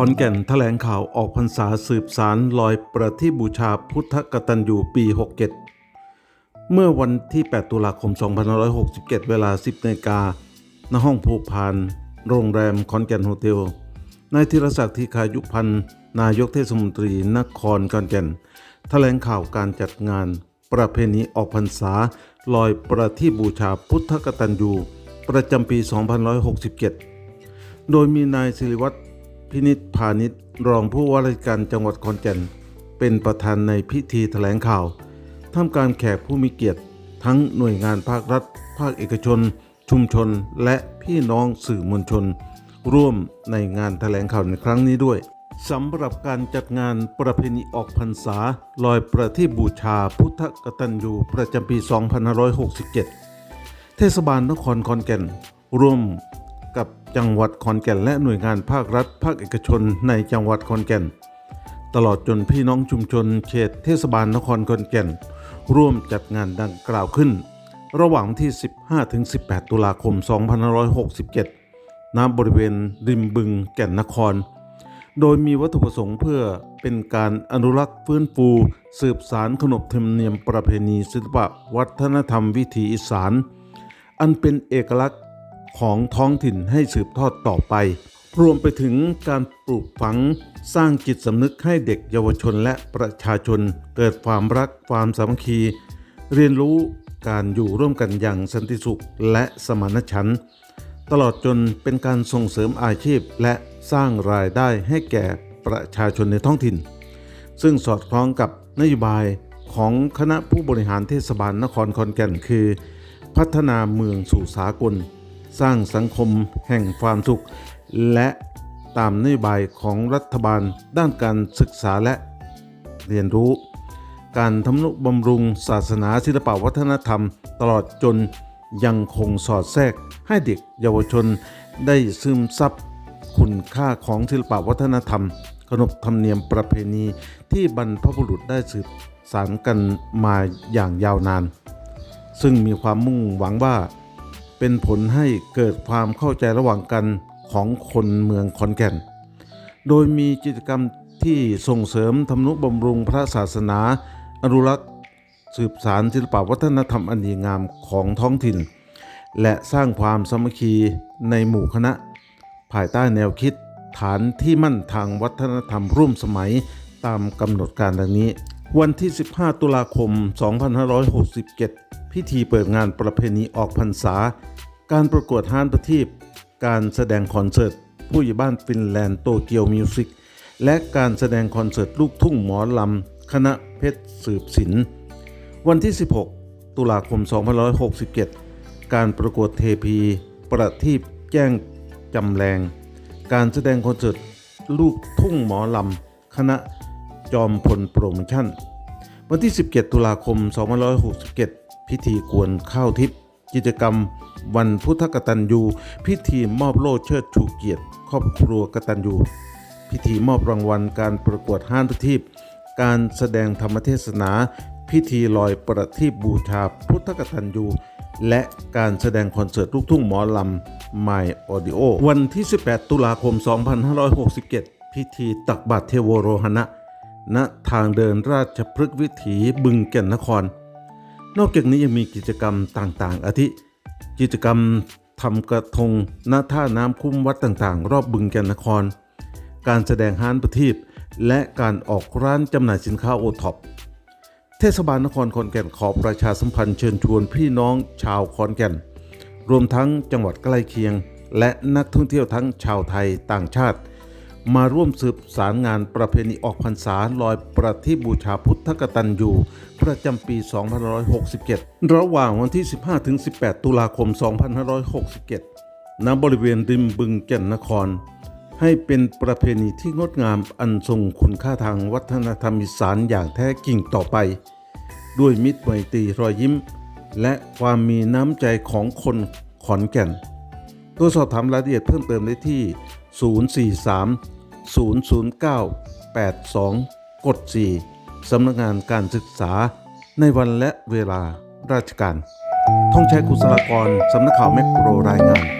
ขอนแก่นแถลงข่าวออกพรรษาสืบสารลอยประทีปบูชาพุทธกตัญญูปี 67 เมื่อวันที่ 8 ตุลาคม 2567 เวลา 10นาฬิกาณห้องผูกพาน โรงแรมขอนแก่นโฮเทล นายธีรศักดิ์ทีคายุพันธ์ นายกเทศมนตรีนครขอนแก่น แถลงข่าวการจัดงาน ประเพณีออกพรรษาลอยประทีปบูชาพุทธกตัญญูประจำปี 2567 โดยมีนายศิริวัตร พินิษพาณิชย์รองผู้ว่าราชการจังหวัดขอนแก่น เป็นประธานในพิธีแถลงข่าวท่ามกลารแขกผู้มีเกียรติ ทั้งหน่วยงานภาครัฐ ภาคเอกชน ชุมชน และพี่น้องสื่อมวลชน ร่วมในงานแถลงข่าวในครั้งนี้ด้วยสำหรับการจัดงานประเพณีออกพรรษา ลอยประทีปบูชาพุทธกตัญญูประจำปี 2567 เทศบาลนครขอนแก่น ร่วม กับจังหวัดขอนแก่น และหน่วยงานภาครัฐ ภาคเอกชนในจังหวัดขอนแก่น ตลอดจนพี่น้องชุมชนเขตเทศบาลนครขอนแก่น ร่วมจัดงานดังกล่าวขึ้น ระหว่างที่ 15-18 ตุลาคม 2567 ณ บริเวณริมบึงแก่นนคร โดยมีวัตถุประสงค์เพื่อเป็นการอนุรักษ์ฟื้นฟู สืบสารขนบธรรมเนียมประเพณีศิลปะวัฒนธรรมวิถีอีสานอันเป็นเอกลักษณ์ ของท้องถิ่นให้สืบทอดต่อไป รวมไปถึงการปลูกฝังสร้างจิตสำนึกให้เด็กเยาวชนและประชาชน เกิดความรักความสามัคคี เรียนรู้การอยู่ร่วมกันอย่างสันติสุขและสมานฉันท์ตลอดจนเป็นการส่งเสริมอาชีพและสร้างรายได้ให้แก่ประชาชนในท้องถิ่น ซึ่งสอดคล้องกับนโยบายของคณะผู้บริหารเทศบาลนครขอนแก่นคือ พัฒนาเมืองสู่สากล สร้างสังคมแห่งความสุข และตามนโยบายของรัฐบาลด้านการศึกษาและเรียนรู้ การทำนุบำรุงศาสนาศิลปวัฒนธรรม ตลอดจนยังคงสอดแทรกให้เด็กเยาวชนได้ซึมซับคุณค่าของศิลปวัฒนธรรม ขนบธรรมเนียมประเพณีที่บรรพบุรุษได้สืบสานกันมาอย่างยาวนาน ซึ่งมีความมุ่งหวังว่า เป็นผลให้เกิดความเข้าใจระหว่างกันของคนเมืองขอนแก่น โดยมีกิจกรรมที่ส่งเสริมทำนุบำรุงพระศาสนา อนุรักษ์สืบสารศิลปวัฒนธรรมอันดีงามของท้องถิ่น และสร้างความสามัคคีในหมู่คณะ ภายใต้แนวคิดฐานที่มั่นทางวัฒนธรรมร่วมสมัยตามกำหนดการดังนี้ วันที่ 15 ตุลาคม 2567 พิธีเปิดงานประเพณีออกพรรษา การประกวดฮานประทีปการแสดงคอนเสิร์ต ผู้ใหญ่บ้านฟินแลนด์โตเกียวมิวสิกและการแสดงคอนเสิร์ตลูกทุ่งหมอลำ คณะเพชรสืบศิลป์วันที่ 16 ตุลาคม 2567 การประกวดเทพี ประทีปแจ้งจำแรง การแสดงคอนเสิร์ตลูกทุ่งหมอลำ คณะจอมพลโปรโมชั่น วันที่ 17 ตุลาคม 2567 พิธีกวนข้าวทิพย์กิจกรรมวันพุทธกตัญญูพิธีมอบโล่เชิดชูเกียรติ ครอบครัวกตัญญูพิธีมอบรางวัลการประกวดห้านประทีปการแสดงธรรมเทศนา พิธีลอยประทีปบูชาพุทธกตัญญูและการแสดงคอนเสิร์ตลูกทุ่งหมอลำ My Audio วันที่ 18 ตุลาคม 2567 พิธีตักบาตรเทโวโรหณะณทางเดินราชพฤกษ์วิถีบึงแก่นนคร นอกจากนี้ยังมีกิจกรรมต่างๆ อาทิ กิจกรรมทำกระทงณท่าน้ำคุ้มวัดต่างๆ รอบบึงแก่นนคร การแสดงฮานประทีปและการออกร้านจำหน่ายสินค้าโอท็อปเทศบาลนครขอนแก่นขอประชาสัมพันธ์เชิญชวนพี่น้องชาวขอนแก่น รวมทั้งจังหวัดใกล้เคียง และนักท่องเที่ยวทั้งชาวไทยต่างชาติ มาร่วมสืบสารงานประเพณีออกพรรษาลอยประทีปบูชาพุทธกตัญญูประจำปี 2567 ระหว่างวันที่ 15-18 ตุลาคม 2567 ณ บริเวณริมบึงแก่นนคร ให้เป็นประเพณีที่งดงามอันทรงคุณค่าทางวัฒนธรรมอีสานอย่างแท้จริงต่อไป ด้วยมิตรไมตรีรอยยิ้ม และความมีน้ำใจของคนขอนแก่นตัวสอบถามรายละเอียดเพิ่มเติมได้ที่ 043 009 82 กด 4 สำนักงานการศึกษา ในวันและเวลาราชการท่องใช้กุศลากร สำนักข่าวแมกโรรายงาน